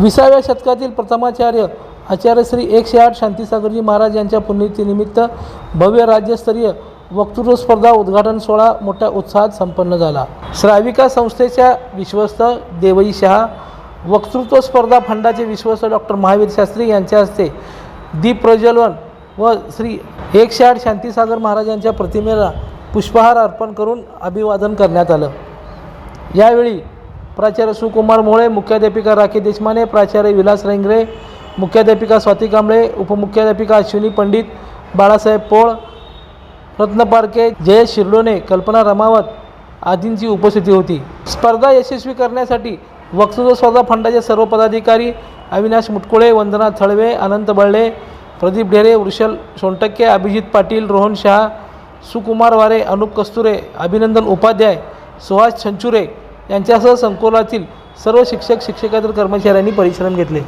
विसाव्या शतकातील प्रथमाचार्य आचार्य श्री एकशे आठ शांतीसागरजी महाराज यांच्या पुण्यतिनिमित्त भव्य राज्यस्तरीय वक्तृत्व स्पर्धा उद्घाटन सोहळा मोठ्या उत्साहात संपन्न झाला. श्राविका संस्थेच्या विश्वस्त देवई शहा वक्तृत्व स्पर्धा फंडाचे विश्वस्त डॉक्टर महावीर शास्त्री यांच्या हस्ते दीप प्रज्वलन व श्री एकशे आठ शांतीसागर महाराजांच्या प्रतिमेला पुष्पहार अर्पण करून अभिवादन करण्यात आलं. यावेळी प्राचार्य सुकुमार मोळे मुख्याध्यापिका राखी देशमाने प्राचार्य विलास रेंगरे मुख्याध्यापिका स्वाती कांबळे उपमुख्याध्यापिका अश्विनी पंडित बाळासाहेब पोळ रत्न पारके जयेश शिरडोणे कल्पना रमावत आदींची उपस्थिती होती. स्पर्धा यशस्वी करण्यासाठी वक्तृत्व स्पर्धा फंडाचे सर्व पदाधिकारी अविनाश मुटकुळे वंदना थळवे अनंत बळले प्रदीप ढेरे वृषल सोनटक्के अभिजित पाटील रोहन शहा सुकुमार वारे अनुप कस्तुरे अभिनंदन उपाध्याय सुहास छंचुरे यांच्यासह संकुलातील सर्व शिक्षक शिक्षकेतर कर्मचाऱ्यांनी परिश्रम घेतले.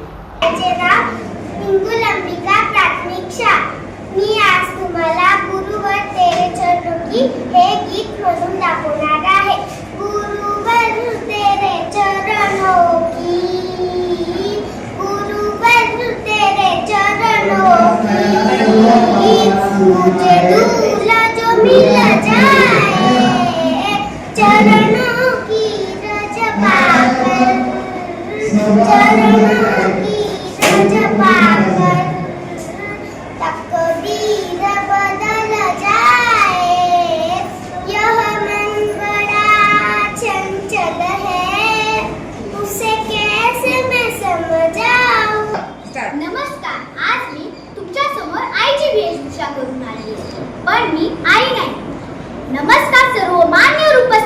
चरणों की रज पाकर चरणों की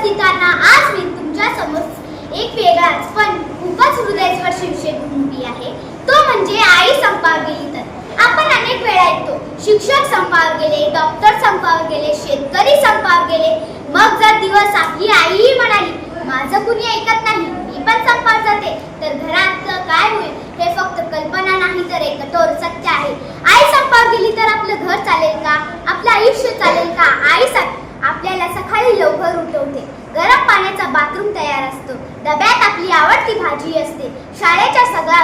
मान्य आज मी तुमच्यासमोर एक वेगळाच पण खूपच हृदयस्पर्शी विषय घेऊन उभी आहे. तो म्हणजे आई संपावर गेली तर आपण अनेक वेळा ऐकतो शिक्षक संपावर गेले डॉक्टर संपावर गेले शेतकरी संपावर गेले मग जर दिवस आपली आईही म्हणाली माझं कुणी ऐकत नाही मी पण संपावर जाते तर घरात काय होईल हे फक्त कल्पना नाही तर एक कठोर सत्य आहे आई संपावर गेली तर आपलं घर चालेल का आपलं आयुष्य चालेल का आई सांग आपल्याला सकाळी लवकर उठवते गरम पाण्याचा बाथरूम तयार असतो डब्यात आपली आवडती भाजी असते. शाळेच्या सगळ्या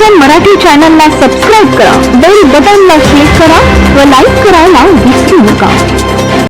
लोकदर्शन मराठी चॅनलला सबस्क्राईब करा बेल बटनला क्लिक करा व लाईक करायला विसरू नका.